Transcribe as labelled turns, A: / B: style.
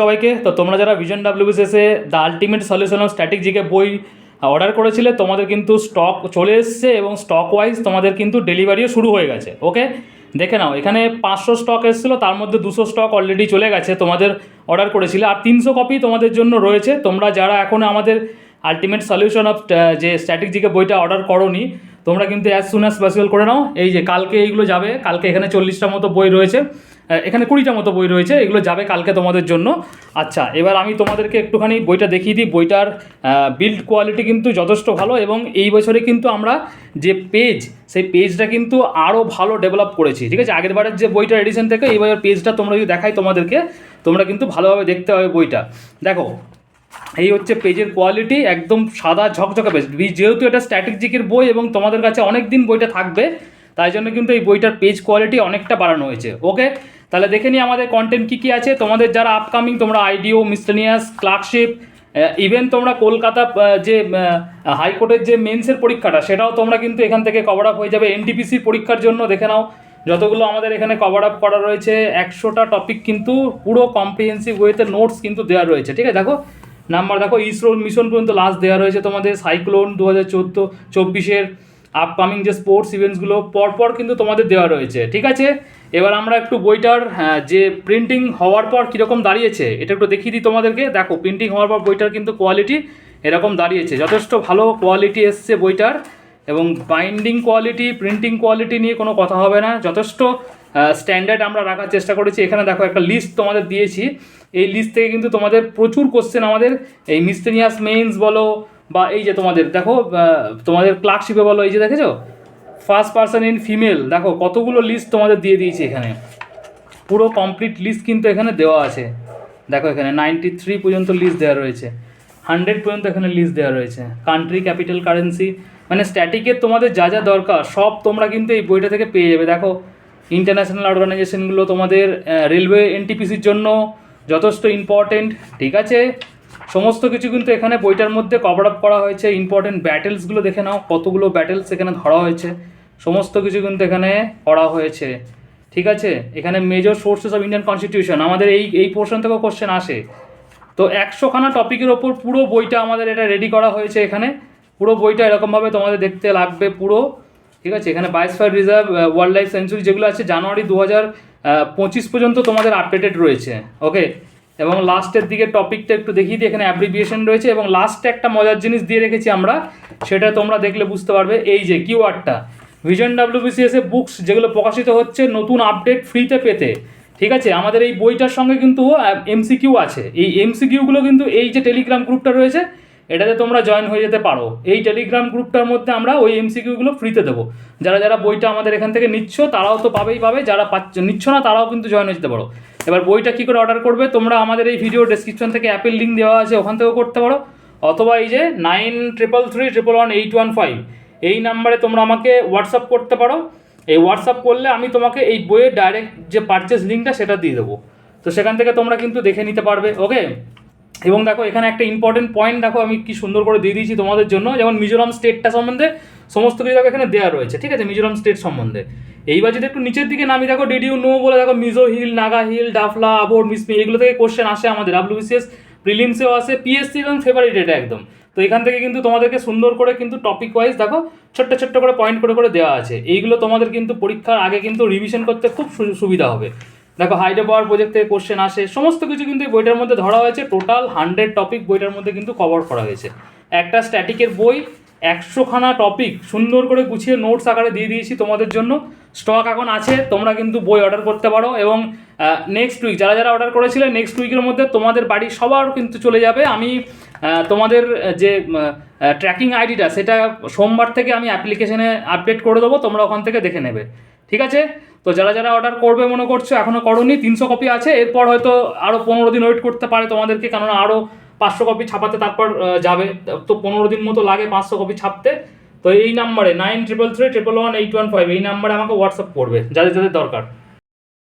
A: সবাইকে, তো তোমরা যারা vision ডাব্লিউবিসিএসে the ultimate solution of GK বই অর্ডার করেছিলে, তোমাদের কিন্তু স্টক চলে এসছে এবং স্টক ওয়াইজ তোমাদের কিন্তু ডেলিভারিও শুরু হয়ে গেছে ওকে দেখে নাও, এখানে পাঁচশো স্টক এসেছিল, তার মধ্যে দুশো স্টক অলরেডি চলে গেছে, তোমাদের অর্ডার করেছিলে, আর তিনশো কপি তোমাদের জন্য রয়েছে, তোমরা যারা এখনও আমাদের আলটিমেট সলিউশন অফ যে স্ট্যাটিক জিকে বইটা অর্ডার করোনি তোমরা কিন্তু অ্যাজ সুন অ্যাজ পসিবল করে নাও। এই যে কালকে এইগুলো যাবে, কালকে এখানে চল্লিশটা মতো বই রয়েছে। এখানে কুড়িটা মতো বই রয়েছে, এগুলো যাবে কালকে তোমাদের জন্য। আচ্ছা এবার আমি তোমাদেরকে একটুখানি বইটা দেখিয়ে দিই। বইটার বিল্ড কোয়ালিটি কিন্তু যথেষ্ট ভালো এবং এই বছরে কিন্তু আমরা যে পেজ সেই পেজটা কিন্তু আরও ভালো ডেভেলপ করেছি। ঠিক আছে? আগের বারের যে বইটার এডিশন থেকে এইবার পেজটা তোমরা যদি দেখাই তোমাদেরকে, তোমরা কিন্তু ভালোভাবে দেখতে হবে বইটা। দেখো এই হচ্ছে পেজের কোয়ালিটি একদম সাদা ঝকঝকে পেজ যেহেতু এটা স্ট্র্যাটেজিকের বই এবং তোমাদের কাছে অনেক দিন বইটা থাকবে, তাই জন্য কিন্তু এই বইটার পেজ কোয়ালিটি অনেকটা বাড়ানো হয়েছে। ওকে তাহলে দেখে নিই আমাদের কন্টেন্ট কী কী আছে। তোমাদের যারা আপকামিং তোমরা আইডিও মিসলেনিয়াস ক্লার্কশিপ ইভেন তোমরা কলকাতা যে হাইকোর্টের যে মেন্সের পরীক্ষাটা, সেটাও তোমরা কিন্তু এখান থেকে কভার আপ হয়ে যাবে। এনটিপিসির পরীক্ষার জন্য দেখে নাও। যতগুলো আমাদের এখানে কভার আপ করা রয়েছে, একশোটা টপিক কিন্তু পুরো কম্প্রিহেন্সিভ ওয়েতে নোটস কিন্তু দেওয়া রয়েছে। ঠিক আছে? দেখো? নাম্বার দেখো ইসরো মিশন পর্যন্ত লাস্ট দেওয়া রয়েছে তোমাদের সাইক্লোন দু হাজার চোদ্দ চব্বিশের আপকামিং যে স্পোর্টস ইভেন্টসগুলো পরপর কিন্তু তোমাদের দেওয়া রয়েছে ঠিক আছে? এবার আমরা একটু বইটার হ্যাঁ, যে প্রিন্টিং হওয়ার পর কীরকম দাঁড়িয়েছে এটা একটু দেখিয়ে দিই তোমাদেরকে। দেখো প্রিন্টিং হওয়ার পর বইটার কিন্তু কোয়ালিটি এরকম দাঁড়িয়েছে যথেষ্ট ভালো কোয়ালিটি এসছে বইটার এবং বাইন্ডিং কোয়ালিটি প্রিন্টিং কোয়ালিটি নিয়ে কোনো কথা হবে না যথেষ্ট স্ট্যান্ডার্ড আমরা রাখার চেষ্টা করেছি। এখানে দেখো একটা লিস্ট তোমাদের দিয়েছি। এই লিস্ট থেকে কিন্তু তোমাদের প্রচুর কোশ্চেন আমাদের, এই মিস্টেনিয়াস মেইনস বলো বা এই যে তোমাদের, দেখো তোমাদের ক্লার্কশিপে বলো, এই যে দেখেছ? ফার্স্ট পার্সন ইন ফিমেল দেখো, কতগুলো লিস্ট তোমাদের দিয়ে দিয়েছি এখানে। পুরো কমপ্লিট লিস্ট কিন্তু এখানে দেওয়া আছে। দেখো এখানে নাইনটি থ্রি পর্যন্ত লিস্ট দেওয়া রয়েছে। হান্ড্রেড পর্যন্ত এখানে লিস্ট দেওয়া রয়েছে। কান্ট্রি ক্যাপিটাল কারেন্সি মানে স্ট্যাটিকের তোমাদের যা যা দরকার, সব তোমরা কিন্তু এই বইটা থেকে পেয়ে যাবে। দেখো ইন্টারন্যাশনাল অর্গানাইজেশনগুলো তোমাদের রেলওয়ে এনটিপিসির জন্য যথেষ্ট ইম্পর্টেন্ট ঠিক আছে? সমস্ত কিছু কিন্তু এখানে বইটার মধ্যে কভার আপ করা হয়েছে ইম্পর্টেন্ট ব্যাটেলসগুলো দেখে নাও, কতগুলো ব্যাটেলস এখানে ধরা হয়েছে, সমস্ত কিছু কিন্তু এখানে করা হয়েছে, ঠিক আছে? এখানে major sources of Indian constitution আমাদের এই এই পোর্শন থেকেও কোশ্চেন আসে। তো একশোখানা টপিকের ওপর পুরো বইটা আমাদের এটা রেডি করা হয়েছে এখানে। পুরো বইটা এরকমভাবে তোমাদের দেখতে লাগবে, পুরো ঠিক আছে? এখানে বাইশ fire reserve wild life sanctuary যেগুলো আছে, জানুয়ারি দু হাজার পঁচিশ পর্যন্ত তোমাদের আপডেটেড রয়েছে ওকে এবং লাস্টের দিকে টপিকটা একটু দেখিয়ে দিই, এখানে অ্যাব্রিভিয়েশন রয়েছে এবং লাস্টে একটা মজার জিনিস দিয়ে রেখেছি আমরা, সেটা তোমরা দেখলে বুঝতে পারবে, এই যে কিওয়ার্ডটা ভিজন ডাব্লিউবিসিএস বুকস যেগুলো প্রকাশিত হচ্ছে, নতুন আপডেট ফ্রিতে পেতে, ঠিক আছে? আমাদের এই বইটার সঙ্গে কিন্তু এমসিকিউ আছে। এই এমসিকিউগুলো কিন্তু এই যে টেলিগ্রাম গ্রুপটা রয়েছে এটাতে তোমরা জয়েন হয়ে যেতে পারো। এই টেলিগ্রাম গ্রুপটার মধ্যে আমরা ওই এমসিকিউগুলো ফ্রিতে দেবো। যারা যারা বইটা আমাদের এখান থেকে নিচ্ছ, তারাও তো পাবেই পাবে। যারা পাচ্ছ, নিচ্ছ না, তারাও কিন্তু জয়েন হয়ে যেতে পারো। এবার বইটা কী করে অর্ডার করবে, তোমরা আমাদের এই ভিডিও ডেসক্রিপশন থেকে অ্যাপের লিঙ্ক দেওয়া আছে, ওখান থেকেও করতে পারো। অথবা এই যে nine triple three triple one eight one five এই নাম্বারে তোমরা আমাকে হোয়াটসঅ্যাপ করতে পারো। এই হোয়াটসঅ্যাপ করলে আমি তোমাকে এই বইয়ের ডাইরেক্ট যে পারচেস লিঙ্কটা সেটা দিয়ে দেবো। তো সেখান থেকে তোমরা কিন্তু দেখে নিতে পারবে ওকে এবং দেখো, এখানে একটা ইম্পর্টেন্ট পয়েন্ট দেখো, আমি কি সুন্দর করে দিয়ে দিয়েছি তোমাদের জন্য। যেমন মিজোরাম স্টেটটা সম্বন্ধে সমস্ত কিছু দেখো এখানে দেওয়া রয়েছে, ঠিক আছে? মিজোরাম স্টেট সম্বন্ধে। এইবার যদি একটু নিচের দিকে নামি, দেখো ডিডিউ নো বলে দেখো, মিজো হিল নাগা হিল ডাফলা, আবোর মিসমি এগুলো থেকে কোশ্চেন আসে আমাদের। ডাব্লিউবিসিএস প্রিলিমসেও আসে পিএসসি এবং ফেভারিট এটা একদম। তো এখান থেকে কিন্তু তোমাদেরকে সুন্দর করে কিন্তু টপিক ওয়াইজ দেখো, ছোট্ট ছোট্ট করে পয়েন্ট করে করে দেওয়া আছে। এইগুলো তোমাদের কিন্তু পরীক্ষার আগে কিন্তু রিভিশন করতে খুব সুবিধা হবে। দেখো হাইডে পাওয়ার প্রজেক্ট থেকে কোশ্চেন আসে। সমস্ত কিছু কিন্তু এই বইটার মধ্যে ধরা হয়েছে। টোটাল হান্ড্রেড টপিক বইটার মধ্যে কিন্তু কভার করা হয়েছে। একটা স্ট্যাটিকের বই, একশোখানা টপিক সুন্দর করে গুছিয়ে নোটস আকারে দিয়ে দিয়েছি তোমাদের জন্য। স্টক এখন আছে, তোমরা কিন্তু বই অর্ডার করতে পারো এবং নেক্সট উইক যারা যারা অর্ডার করেছিলে নেক্সট উইকের মধ্যে তোমাদের বাড়ি সবার কিন্তু চলে যাবে। আমি তোমাদের যে ট্র্যাকিং আইডিটা সেটা সোমবার থেকে আমি অ্যাপ্লিকেশনে আপডেট করে দেবো, তোমরা ওখান থেকে দেখে নেবে। ঠিক আছে? তো যারা যারা অর্ডার করবে মনে করছ এখনও করনি, তিনশো কপি আছে, এরপর হয়তো আরও পনেরো দিন ওয়েট করতে পারে তোমাদেরকে, কেননা আরও পাঁচশো কপি ছাপাতে তারপর যাবে। তো পনেরো দিন মতো লাগে পাঁচশো কপি ছাপতে। তো এই নাম্বারে nine triple three triple one eight one five এই নাম্বারে আমাকে হোয়াটসঅ্যাপ করবে, যাদের যাদের দরকার।